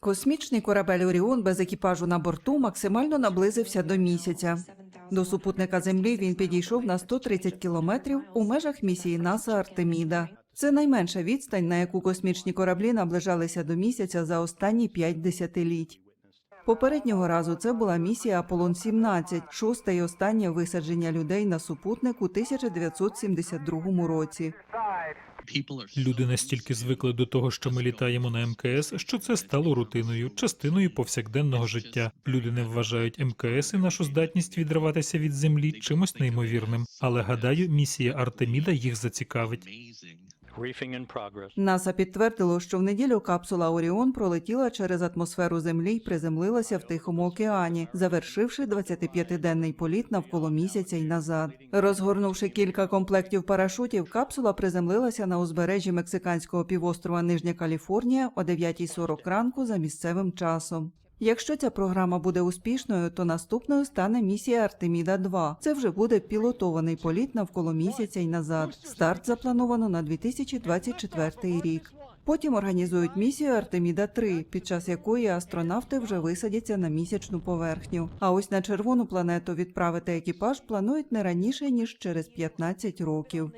Космічний корабель Оріон без екіпажу на борту максимально наблизився до місяця. До супутника Землі він підійшов на 130 кілометрів у межах місії НАСА Артеміда. Це найменша відстань, на яку космічні кораблі наближалися до місяця за останні п'ять десятиліть. Попереднього разу це була місія Аполлон 17 шосте і останнє висадження людей на супутник у 1972 році. Люди настільки звикли до того, що ми літаємо на МКС, що це стало рутиною, частиною повсякденного життя. Люди не вважають МКС і нашу здатність відриватися від землі чимось неймовірним. Але гадаю, місія Артеміда їх зацікавить. НАСА підтвердило, що в неділю капсула Оріон пролетіла через атмосферу Землі і приземлилася в Тихому океані, завершивши 25-денний політ навколо місяця й назад. Розгорнувши кілька комплектів парашутів, капсула приземлилася на узбережжі мексиканського півострова Нижня Каліфорнія о 9.40 ранку за місцевим часом. Якщо ця програма буде успішною, то наступною стане місія Артеміда 2 Це вже буде пілотований політ навколо місяця й назад. Старт заплановано на 2024 рік. Потім організують місію Артеміда 3 під час якої астронавти вже висадяться на місячну поверхню. А ось на червону планету відправити екіпаж планують не раніше ніж через 15 років.